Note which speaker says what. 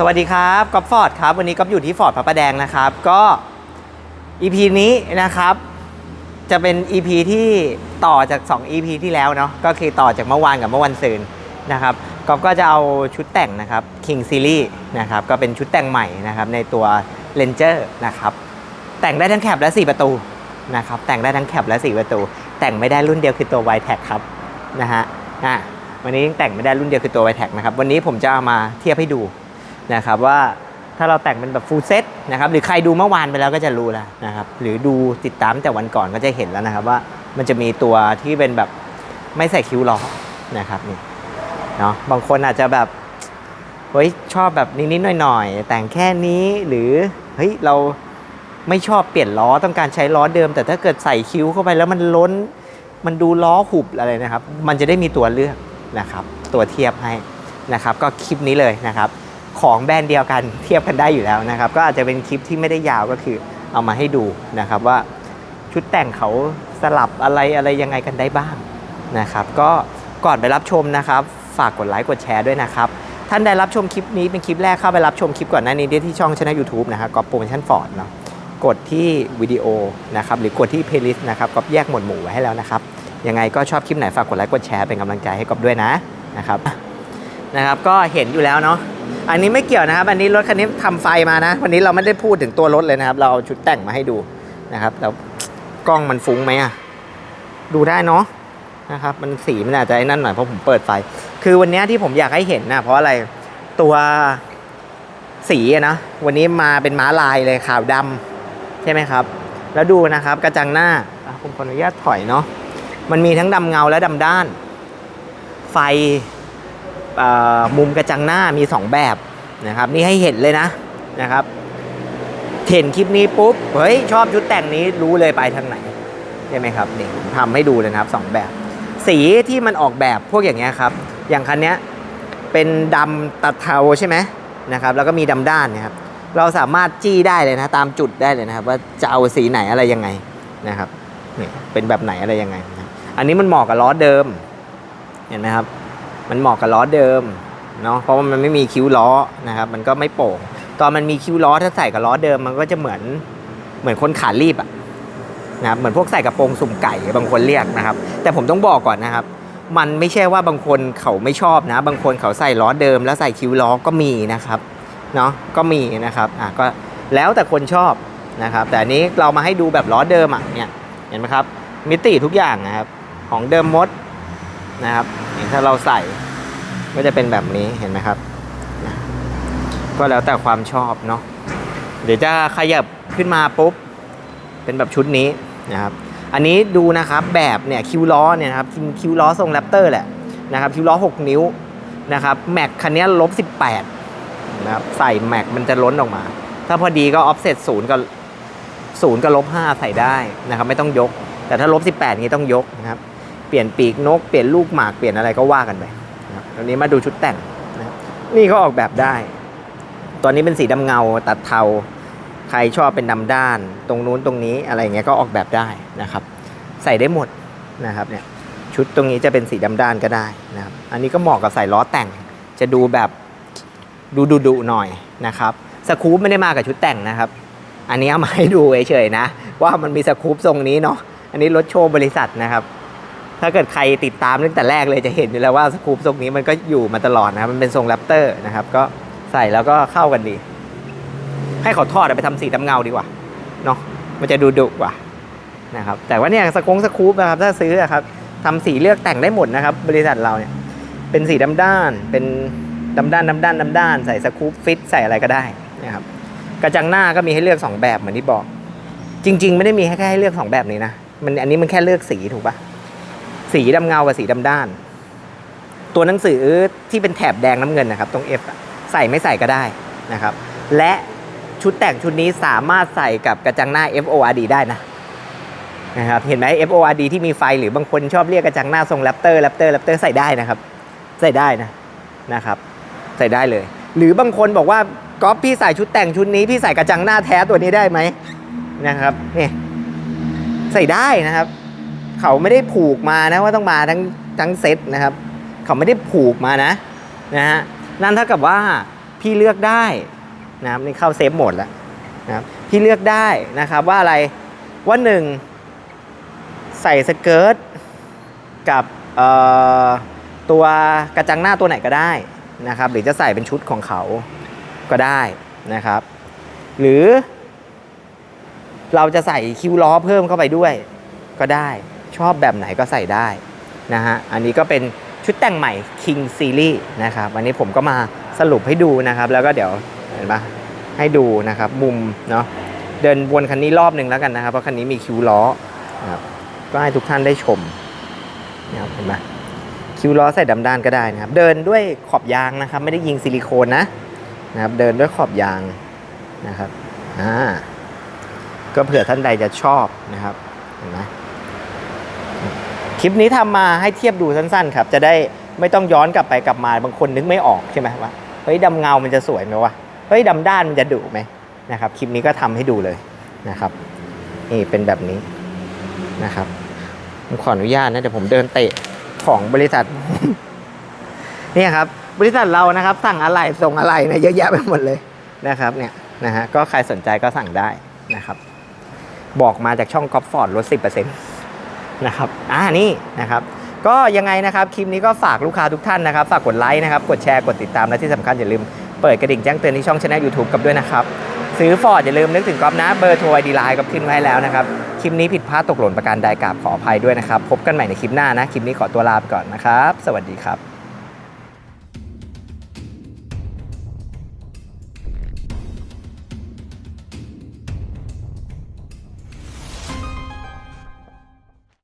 Speaker 1: สวัสดีครับก๊อฟฟอร์ดครับ วันนี้ก๊อฟอยู่ที่ฟอร์ดพระประแดงนะครับ ก็ EP นี้นะครับ จะเป็น EP ที่ต่อจาก 2 EP ที่แล้วเนาะก็คือต่อจากเมื่อวานกับเมื่อวันซืนนะครับก๊อฟก็จะเอาชุดแต่งนะครับ King Series นะครับ ก็เป็นชุดแต่งใหม่นะครับ ในตัว Ranger นะครับ แต่งได้ทั้งแคปและ 4 ประตูนะครับ แต่งได้ทั้งแคปและ 4 ประตู แต่งไม่ได้รุ่นเดียวคือตัว y t e c ครับนะฮะอะวันนี้ยังแต่งไม่ได้รุ่นเดียวคือตัว y t e c นะครับวันนี้ผมจะเอามาเทียบให้ดู นะครับว่าถ้าเราแต่งเป็นแบบ full set นะครับหรือใครดูเมื่อวานไปแล้วก็จะรู้แล้วนะครับหรือดูติดตามแต่วันก่อนก็จะเห็นแล้วนะครับว่ามันจะมีตัวที่เป็นแบบไม่ใส่คิ้วล้อนะครับนี่เนาะบางคนอาจจะแบบเฮ้ยชอบแบบนิดๆหน่อยๆ แต่งแค่นี้หรือเฮ้ยเราไม่ชอบเปลี่ยนล้อต้องการใช้ล้อเดิม แต่ถ้าเกิดใส่คิ้วเข้าไปแล้วมันล้น มันดูล้อหุบอะไรนะครับ มันจะได้มีตัวเลือกนะครับ ตัวเทียบให้นะครับ ก็คลิปนี้เลยนะครับ ของแบรนด์เดียวกันเทียบกันได้อยู่แล้วนะครับ ก็อาจจะเป็นคลิปที่ไม่ได้ยาวก็คือเอามาให้ดูนะครับว่าชุดแต่งเขาสลับอะไรอะไรยังไงกันได้บ้างนะครับ ก็ก่อนไปรับชมนะครับ ฝากกดไลค์กดแชร์ด้วยนะครับท่านใดรับชมคลิปนี้เป็นคลิปแรกเข้าไปรับชมคลิปก่อนหน้านี้ได้ที่ช่องช anel YouTube นะครับก็โปรโมชั่นฟอร์ดเนาะกดที่วิดีโอนะครับหรือกดที่เพลย์ลิสต์นะครับก็แยกหมวดหมู่ไว้ให้แล้วนะครับยังไงก็ชอบคลิปไหนฝากกดไลค์กดแชร์เป็นกำลังใจให้กอบด้วยนะนะครับนะครับ ก็เห็นอยู่แล้วเนาะ อันนี้ไม่เกี่ยวนะครับ อันนี้รถคันนี้ทำไฟมานะ วันนี้เราไม่ได้พูดถึงตัวรถเลยนะครับ เราเอาชุดแต่งมาให้ดูนะครับ แล้วกล้องมันฟุ้งไหมอะดูได้เนาะนะครับ มันสีมันอาจจะไอ้นั่นหน่อยเพราะผมเปิดไฟ คือวันนี้ที่ผมอยากให้เห็นนะเพราะอะไรตัวสีนะวันนี้มาเป็นม้าลายเลยขาวดำใช่ไหมครับ แล้วดูนะครับกระจังหน้าผมขออนุญาตถอยเนาะมันมีทั้งดำเงาและดำด้าน ไฟ มุมกระจังหน้ามี 2 แบบนะครับนี่ให้เห็นเลยนะนะครับเห็นคลิปนี้ปุ๊บเฮ้ยชอบชุดแต่งนี้รู้เลยไปทางไหนใช่ไหมครับนี่ผมทำให้ดูเลยนะครับสองแบบ สีที่มันออกแบบพวกอย่างเงี้ยครับ อย่างคันเนี้ยเป็นดำตัดเทาใช่ไหมนะครับแล้วก็มีดำด้านนะครับเราสามารถจี้ได้เลยนะตามจุดได้เลยนะครับ ว่าจะเอาสีไหนอะไรยังไงนะครับนี่เป็นแบบไหนอะไรยังไงนะอันนี้มันเหมาะกับล้อเดิม เห็นไหมครับ มันเหมาะกับล้อเดิมเนาะเพราะว่ามันไม่มีคิ้วล้อนะครับ มันก็ไม่โป่งตอนมันมีคิ้วล้อถ้าใส่กับล้อเดิมมันก็จะเหมือนเหมือนคนขารีบอะนะครับเหมือนพวกใส่กระโปรงสุ่มไก่บางคนเรียกนะครับ แต่ผมต้องบอกก่อนนะครับ มันไม่ใช่ว่าบางคนเขาไม่ชอบนะ บางคนเขาใส่ล้อเดิม แล้วใส่คิ้วล้อก็มีนะครับเนาะก็มีนะครับอะก็แล้วแต่คนชอบนะครับ แต่อันนี้เรามาให้ดูแบบล้อเดิมอะเนี่ยเห็นไหมครับ มิติทุกอย่างนะครับของเดิมมดนะครับ ถ้าเราใส่ก็จะเป็นแบบนี้เห็นไหมครับ ก็แล้วแต่ความชอบเนาะเดี๋ยวจะขยับขึ้นมาปุ๊บ เป็นแบบชุดนี้นะครับ อันนี้ดูนะครับแบบเนี่ยคิวล้อเนี่ยนะครับคิวล้อทรงแรปเตอร์แหละนะครับคิวล้อ 6 นิ้วนะครับแม็กคันนี้ลบ18นะครับใส่แม็กมันจะล้นออกมา ถ้าพอดีก็ออฟเซตศูนย์กับศูนย์กับลบ5ใส่ได้นะครับ ไม่ต้องยก แต่ถ้าลบ18นี้ต้องยกนะครับ เปลี่ยนปีกนก เปลี่ยนลูกหมากเปลี่ยนอะไรก็ว่ากันไปนะครับตอนนี้มาดูชุดแต่งนะนี่เขาออกแบบได้ ตอนนี้เป็นสีดำเงาตัดเทา ใครชอบเป็นดำด้าน ตรงนู้นตรงนี้อะไรเงี้ยก็ออกแบบได้นะครับ ใส่ได้หมดนะครับเนี่ยชุดตรงนี้จะเป็นสีดำด้านก็ได้นะครับ อันนี้ก็เหมาะกับใส่ล้อแต่ง จะดูแบบดูดุดุหน่อยนะครับสกู๊ปไม่ได้มากับชุดแต่งนะครับ อันนี้เอามาให้ดูเฉยๆนะ ว่ามันมีสกู๊ปทรงนี้เนาะอันนี้รถโชว์บริษัทนะครับ ถ้าเกิดใครติดตามตั้งแต่แรกเลยจะเห็นอยู่แล้วว่าสกูปทรงนี้มันก็อยู่มาตลอดนะครับมันเป็นทรงแรปเตอร์นะครับ ก็ใส่แล้วก็เข้ากันดี ให้เขาทอดไปทำสีดำเงาดีกว่าเนาะมันจะดูดุกว่านะครับ แต่ว่าเนี่ยสกงสกูปนะครับถ้าซื้อครับทำสีเลือกแต่งได้หมดนะครับ บริษัทเราเนี่ย เป็นสีดำด้าน เป็นดำด้านดำด้านดำด้าน ใส่สกูปฟิตใส่อะไรก็ได้นะครับ กระจังหน้าก็มีให้เลือก 2 แบบเหมือนที่บอก จริง ๆ ไม่ได้มีแค่ให้เลือก 2 แบบนี้นะมันอันนี้มันแค่เลือกสีถูกปะ สีดำเงากับสีดำด้าน ตัวหนังสือที่เป็นแถบแดงน้ำเงินนะครับ ตรง F อะใส่ไม่ใส่ก็ได้นะครับ และชุดแต่งชุดนี้สามารถใส่กับกระจังหน้า FORD ได้นะนะครับเห็นไหม FORD ที่มีไฟหรือบางคนชอบเรียกกระจังหน้าทรงแรปเตอร์แรปเตอร์แรปเตอร์ใส่ได้นะครับ ใส่ได้นะนะครับ ใส่ได้เลย หรือบางคนบอกว่าก๊อฟพี่ใส่ชุดแต่งชุดนี้พี่ใส่กระจังหน้าแท้ตัวนี้ได้ไหมนะครับนี่ใส่ได้นะครับ เขาไม่ได้ผูกมานะว่าต้องมาทั้งทั้งเซตนะครับ เขาไม่ได้ผูกมานะนะฮะนั่นเท่ากับว่าพี่เลือกได้นะครับนี่เข้าเซฟโหมดแล้วนะครับพี่เลือกได้นะครับว่าอะไรว่าหนึ่งใส่สเกิร์ตกับเอ่อตัวกระจังหน้าตัวไหนก็ได้นะครับหรือจะใส่เป็นชุดของเขาก็ได้นะครับ หรือเราจะใส่คิ้วล้อเพิ่มเข้าไปด้วยก็ได้ ชอบแบบไหนก็ใส่ได้นะฮะ อันนี้ก็เป็นชุดแต่งใหม่ King Series นะครับอันนี้ผมก็มาสรุปให้ดูนะครับ แล้วก็เดี๋ยวเห็นปะให้ดูนะครับมุมเนาะเดินวนคันนี้รอบหนึ่งแล้วกันนะครับ เพราะคันนี้มีคิวล้อนะครับก็ให้ทุกท่านได้ชมนะครับเห็นไหมคิวล้อใส่ดำด้านก็ได้นะครับ เดินด้วยขอบยางนะครับ ไม่ได้ยิงซิลิโคนนะนะครับ เดินด้วยขอบยางนะครับอ่าก็เผื่อท่านใดจะชอบนะครับเห็นไหม คลิปนี้ทำมาให้เทียบดูสั้นๆ ครับ จะได้ไม่ต้องย้อนกลับไปกลับมาบางคนนึกไม่ออกใช่ไหมว่าเฮ้ยดำเงามันจะสวยไหมวะเฮ้ยดำด้านมันจะดุไหมนะครับคลิปนี้ก็ทำให้ดูเลยนะครับนี่เป็นแบบนี้นะครับผมขออนุญาตนะเดี๋ยวผมเดินเตะของบริษัทนี่ครับบริษัทเรานะครับ สั่งอะไรส่งอะไรนะเยอะแยะไปหมดเลยนะครับเนี่ยนะฮะก็ใครสนใจก็สั่งได้นะครับ บอกมาจากช่องกอล์ฟฟอร์ดลด10%น นะครับอ่านี่นะครับก็ยังไงนะครับคลิปนี้ก็ฝากลูกค้าทุกท่านนะครับ ฝากกดไลค์นะครับ กดแชร์กดติดตามและที่สำคัญอย่าลืมเปิดกระดิ่งแจ้งเตือนที่ช่องช anel YouTube กับด้วยนะครับ ซื้อฟอร์ดอย่าลืมนึกถึงก๊อฟนะเบอร์โทรไอดีไลน์กับขึ้นไว้แล้วนะครับ คลิปนี้ผิดพลาดตกหล่นประการใดกราบขออภัยด้วยนะครับ พบกันใหม่ในคลิปหน้านะ คลิปนี้ขอตัวลาไปก่อนนะครับ สวัสดีครับ